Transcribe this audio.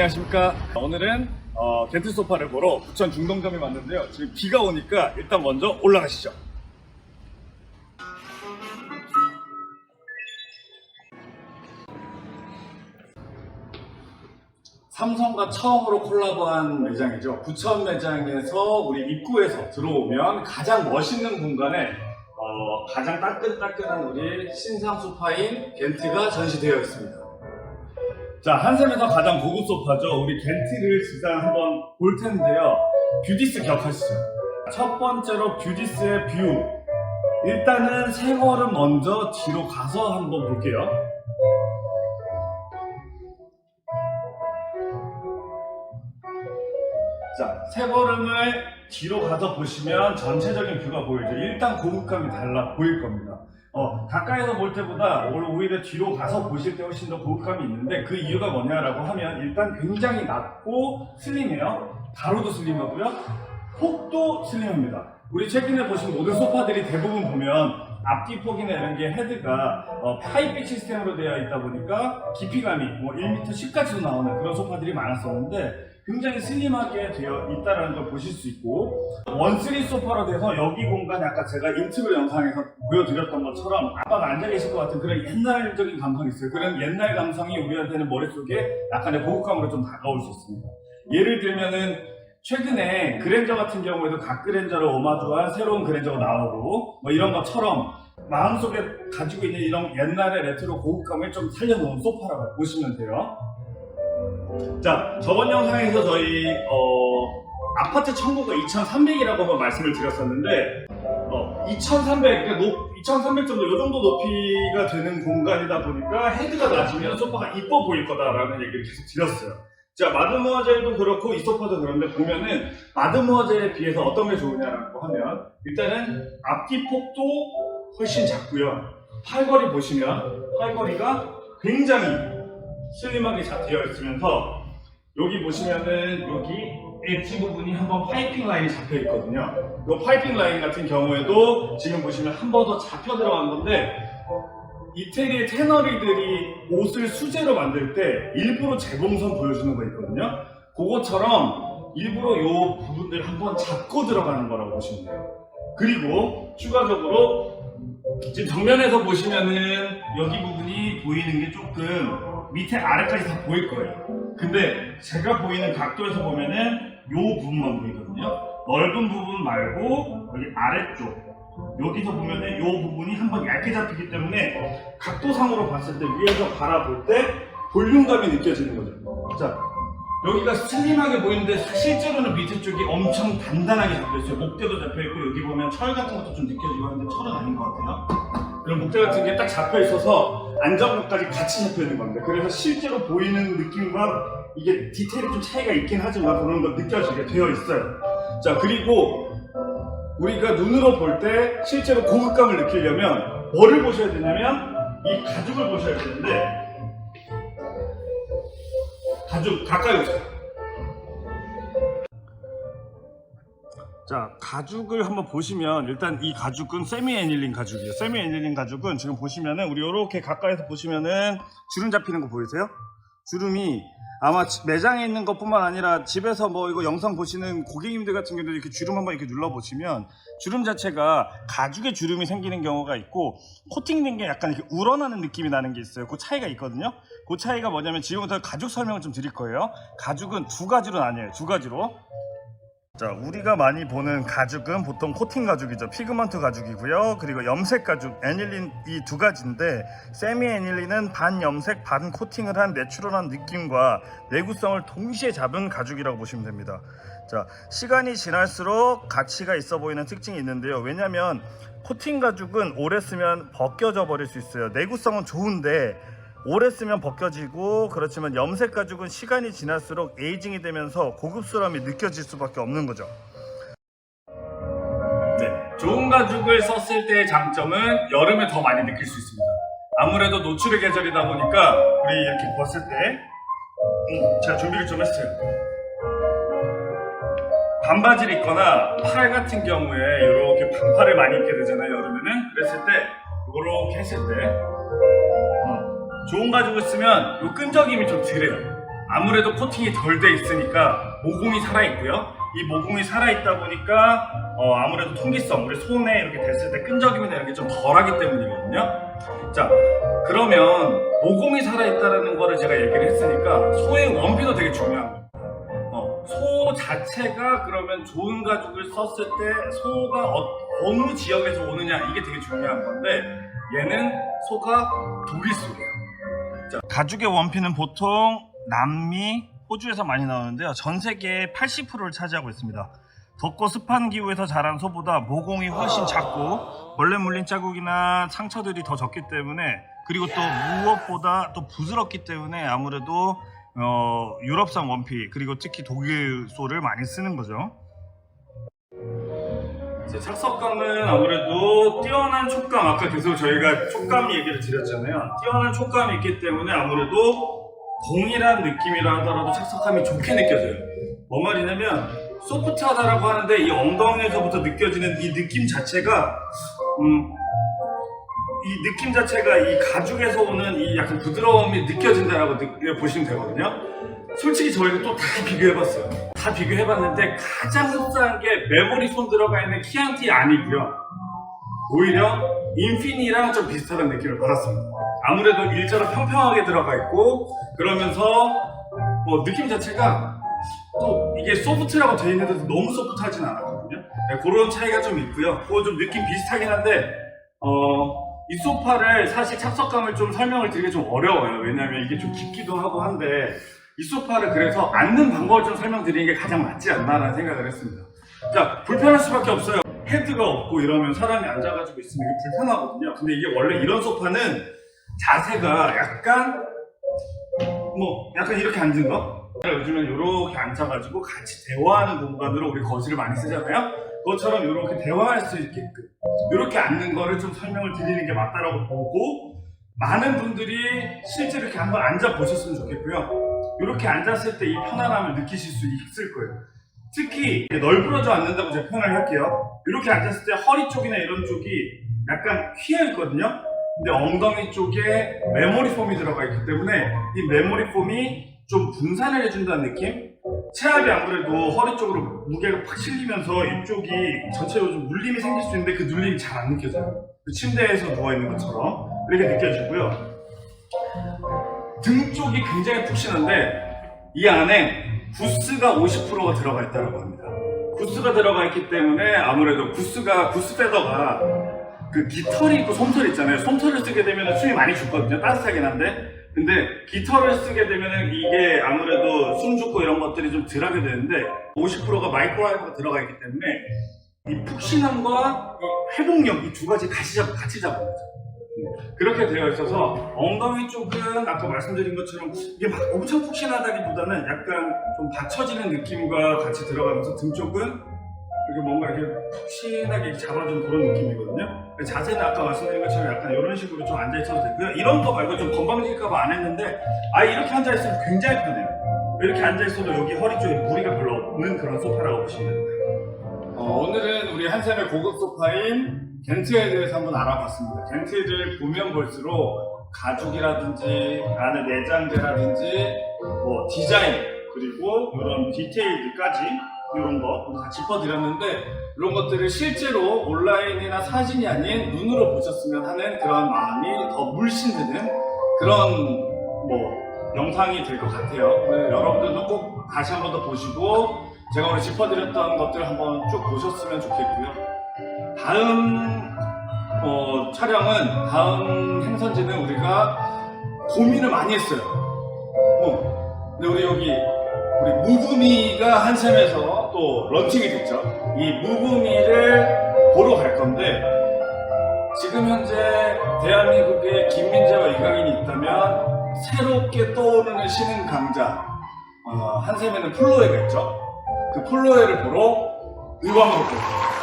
안녕하십니까. 오늘은 어, 겐트 소파를 보러 부천 중동점에 왔는데요. 지금 비가 오니까 일단 먼저 올라가시죠. 삼성과 처음으로 콜라보한 매장이죠. 부천 매장에서 우리 입구에서 들어오면 가장 멋있는 공간에 어, 가장 따끈따끈한 우리 신상 소파인 겐트가 전시되어 있습니다. 자, 한샘에서 가장 고급 소파죠. 우리 겐트를 일단 한번 볼 텐데요. 뷰디스 기억하시죠? 첫 번째로 뷰디스의 뷰. 일단은 세 걸음 먼저 뒤로 가서 한번 볼게요. 자, 세 걸음을 뒤로 가서 보시면 전체적인 뷰가 보이죠. 일단 고급감이 달라 보일 겁니다. 어, 가까이서 볼 때보다 오히려 뒤로 가서 보실 때 훨씬 더 고급감이 있는데 그 이유가 뭐냐라고 하면 일단 굉장히 낮고 슬림해요. 가로도 슬림하고요. 폭도 슬림합니다. 우리 최근에 보신 모든 소파들이 대부분 보면 앞뒤 폭이나 이런 게 헤드가 어, 파이백 시스템으로 되어 있다 보니까 깊이감이 뭐 1m 10까지도 나오는 그런 소파들이 많았었는데 굉장히 슬림하게 되어 있다는 걸 보실 수 있고 원쓰리 소파로 돼서 여기 공간이 아까 제가 인트로 영상에서 보여드렸던 것처럼 아빠가 앉아 계실 것 같은 그런 옛날적인 감성이 있어요. 그런 옛날 감성이 우리한테는 머릿속에 약간의 고급감으로 좀 다가올 수 있습니다. 예를 들면은 최근에 그랜저 같은 경우에도 각 그랜저를 오마주한 새로운 그랜저가 나오고 뭐 이런 것처럼 마음속에 가지고 있는 이런 옛날의 레트로 고급감을 좀 살려놓은 소파라고 보시면 돼요. 자, 저번 영상에서 저희 어, 아파트 청구가 2,300이라고 한번 말씀을 드렸었는데 어, 2,300, 그러니까 높, 2,300 정도, 이 정도 높이가 되는 공간이다 보니까 헤드가 낮으면 소파가 이뻐 보일 거다라는 얘기를 계속 드렸어요. 자, 마드모아젤도 그렇고 이 소파도 그런데 보면은 마드모아젤에 비해서 어떤 게 좋으냐라고 하면 일단은 앞뒤 폭도 훨씬 작고요. 팔걸이 보시면 팔걸이가 굉장히 슬림하게 잘 되어 있으면서 여기 보시면은 여기 엣지 부분이 한번 파이핑 라인이 잡혀 있거든요. 이 파이핑 라인 같은 경우에도 지금 보시면 한 번 더 잡혀 들어간 건데 이태리의 테너리들이 옷을 수제로 만들 때 일부러 재봉선 보여주는 거 있거든요. 그것처럼 일부러 이 부분들 한번 잡고 들어가는 거라고 보시면 돼요. 그리고 추가적으로 지금 정면에서 보시면은 여기 부분이 보이는 게 조금 밑에 아래까지 다 보일 거예요. 근데 제가 보이는 각도에서 보면은 요 부분만 보이거든요. 넓은 부분 말고 여기 아래쪽 여기서 보면은 요 부분이 한번 얇게 잡히기 때문에 각도상으로 봤을 때 위에서 바라볼 때 볼륨감이 느껴지는 거죠. 자, 여기가 슬림하게 보이는데 실제로는 밑에 쪽이 엄청 단단하게 잡혀있어요. 목대도 잡혀있고 여기 보면 철 같은 것도 좀 느껴지고 하는데 철은 아닌 것 같아요. 이런 목대 같은 게 딱 잡혀있어서 안정감까지 같이 잡혀 있는 겁니다. 그래서 실제로 보이는 느낌과 이게 디테일이 좀 차이가 있긴 하지만 그런 거 느껴지게 되어 있어요. 자, 그리고 우리가 눈으로 볼 때 실제로 고급감을 느끼려면 뭐를 보셔야 되냐면 이 가죽을 보셔야 되는데 가죽 가까이 오세요. 자, 가죽을 한번 보시면 일단 이 가죽은 세미 애닐린 가죽이에요. 세미 애닐린 가죽은 지금 보시면은 우리 이렇게 가까이서 보시면은 주름 잡히는 거 보이세요? 주름이 아마 지- 매장에 있는 것뿐만 아니라 집에서 뭐 이거 영상 보시는 고객님들 같은 경우도 이렇게 주름 한번 이렇게 눌러 보시면 주름 자체가 가죽에 주름이 생기는 경우가 있고 코팅된 게 약간 이렇게 우러나는 느낌이 나는 게 있어요. 그 차이가 있거든요. 그 차이가 뭐냐면 지금부터 가죽 설명을 좀 드릴 거예요. 가죽은 두 가지로 나뉘어요. 두 가지로. 자, 우리가 많이 보는 가죽은 보통 코팅 가죽이죠. 피그먼트 가죽이고요. 그리고 염색 가죽, 애닐린 이 두 가지인데 세미 애닐린은 반 염색, 반 코팅을 한 내추럴한 느낌과 내구성을 동시에 잡은 가죽이라고 보시면 됩니다. 자, 시간이 지날수록 가치가 있어 보이는 특징이 있는데요. 왜냐면 코팅 가죽은 오래 쓰면 벗겨져 버릴 수 있어요. 내구성은 좋은데 오래 쓰면 벗겨지고 그렇지만 염색 가죽은 시간이 지날수록 에이징이 되면서 고급스러움이 느껴질 수밖에 없는 거죠. 네, 좋은 가죽을 썼을 때의 장점은 여름에 더 많이 느낄 수 있습니다. 아무래도 노출의 계절이다 보니까 우리 이렇게 벗을 때 음, 제가 준비를 좀 했어요. 반바지를 입거나 팔 같은 경우에 이렇게 반팔을 많이 입게 되잖아요 여름에는 그랬을 때 이렇게 했을 때 어, 좋은 가죽을 쓰면 이 끈적임이 좀 덜해요 아무래도 코팅이 덜 돼 있으니까 모공이 살아 있고요. 이 모공이 살아 있다 보니까 어, 아무래도 통기성, 우리 손에 이렇게 됐을 때 끈적임이나 이런 게 좀 덜하기 때문이거든요. 자, 그러면 모공이 살아 있다는 거를 제가 얘기를 했으니까 소의 원피도 되게 중요한 거예요. 어, 소 자체가 그러면 좋은 가죽을 썼을 때 소가 어, 느 지역에서 오느냐 이게 되게 중요한 건데 얘는 소가 독일 소예요. 자, 가죽의 원피는 보통 남미, 호주에서 많이 나오는데요. 전 세계의 80%를 차지하고 있습니다. 덥고 습한 기후에서 자란 소보다 모공이 훨씬 작고 벌레 물린 자국이나 상처들이 더 적기 때문에 그리고 또 무엇보다 또 부드럽기 때문에 아무래도 어, 유럽산 원피 그리고 특히 독일 소를 많이 쓰는 거죠. 착석감은 아무래도 뛰어난 촉감 아까 계속 저희가 촉감 얘기를 드렸잖아요. 뛰어난 촉감이 있기 때문에 아무래도 동일한 느낌이라 하더라도 착석감이 좋게 느껴져요. 뭔 말이냐면 소프트하다라고 하는데 이 엉덩이에서부터 느껴지는 이 느낌 자체가 음, 이 느낌 자체가 이 가죽에서 오는 이 약간 부드러움이 느껴진다라고 느- 보시면 되거든요. 솔직히 저희가 또 다 비교해봤어요. 다 비교해봤는데 가장 흡사한 게 메모리 손 들어가 있는 키안티 아니고요. 오히려 인피니랑 좀 비슷한 느낌을 받았습니다. 아무래도 일자로 평평하게 들어가 있고 그러면서 뭐 느낌 자체가 또 이게 소프트라고 되어 있는데도 너무 소프트하진 않았거든요. 네, 그런 차이가 좀 있고요. 그거 좀 느낌 비슷하긴 한데 어, 이 소파를 사실 착석감을 좀 설명을 드리기 좀 어려워요. 왜냐하면 이게 좀 깊기도 하고 한데 이 소파를 그래서 앉는 방법을 좀 설명드리는 게 가장 맞지 않나라는 생각을 했습니다. 자, 불편할 수밖에 없어요. 헤드가 없고 이러면 사람이 앉아가지고 있으면 이게 불편하거든요. 근데 이게 원래 이런 소파는 자세가 약간 뭐 약간 이렇게 앉은 거 요즘엔 이렇게 앉아가지고 같이 대화하는 공간으로 우리 거실을 많이 쓰잖아요. 그것처럼 이렇게 대화할 수 있게끔 이렇게 앉는 거를 좀 설명을 드리는 게 맞다라고 보고 많은 분들이 실제로 이렇게 한번 앉아 보셨으면 좋겠고요. 이렇게 앉았을 때 이 편안함을 느끼실 수 있을 거예요. 특히 널브러져 앉는다고 제가 표현을 할게요. 이렇게 앉았을 때 허리 쪽이나 이런 쪽이 약간 휘어 있거든요. 근데 엉덩이 쪽에 메모리 폼이 들어가 있기 때문에 이 메모리 폼이 좀 분산을 해준다는 느낌? 체압이 아무래도 허리 쪽으로 무게가 팍 실리면서 이쪽이 전체적으로 좀 눌림이 생길 수 있는데 그 눌림이 잘 안 느껴져요. 그 침대에서 누워있는 것처럼 이렇게 느껴지고요. 등 쪽이 굉장히 푹신한데 이 안에 구스가 50%가 들어가 있다고 합니다. 구스가 들어가 있기 때문에 아무래도 구스가 구스 패더가 그 깃털이 있고 솜털 있잖아요. 솜털을 쓰게 되면 숨이 많이 죽거든요. 따뜻하긴 한데. 근데 깃털을 쓰게 되면 이게 아무래도 숨 죽고 이런 것들이 좀 덜하게 되는데 50%가 마이크로라이브가 들어가 있기 때문에 이 푹신함과 이 회복력 이 두 가지 같이 잡 같이 잡은 거죠. 그렇게 되어 있어서 엉덩이 쪽은 아까 말씀드린 것처럼 이게 막 엄청 푹신하다기보다는 약간 좀 받쳐지는 느낌과 같이 들어가면서 등 쪽은 이렇게 뭔가 이렇게 푹신하게 잡아준 그런 느낌이거든요. 자세는 아까 말씀드린 것처럼 약간 이런 식으로 좀 앉아 있어도 되고요. 이런 거 말고 좀 건방질까봐 안 했는데 아 이렇게 앉아 있으면 굉장히 편해요. 이렇게 앉아 있어도 여기 허리 쪽에 무리가 별로 없는 그런 소파라고 보시면 됩니다. 어, 오늘은 우리 한샘의 고급 소파인 겐트에 대해서 한번 알아봤습니다. 겐트를 보면 볼수록 가죽이라든지 안에 내장재라든지 뭐 디자인 그리고 이런 디테일들까지 이런 거 다 짚어드렸는데 이런 것들을 실제로 온라인이나 사진이 아닌 눈으로 보셨으면 하는 그런 마음이 더 물씬 드는 그런 뭐 영상이 될 것 같아요. 네, 여러분들도 꼭 다시 한 번 더 보시고 제가 오늘 짚어드렸던 것들 한번 쭉 보셨으면 좋겠고요. 다음 어, 촬영은 다음 행선지는 우리가 고민을 많이 했어요. 어, 근데 우리 여기 우리 무구미가 한샘에서 또 런칭이 됐죠. 이 무구미를 보러 갈 건데 지금 현재 대한민국에 김민재와 이강인이 있다면 새롭게 떠오르는 신흥 강자 어, 한샘에는 플로에가 있죠. 그 플로에를 보러 의왕으로 갈 거예요.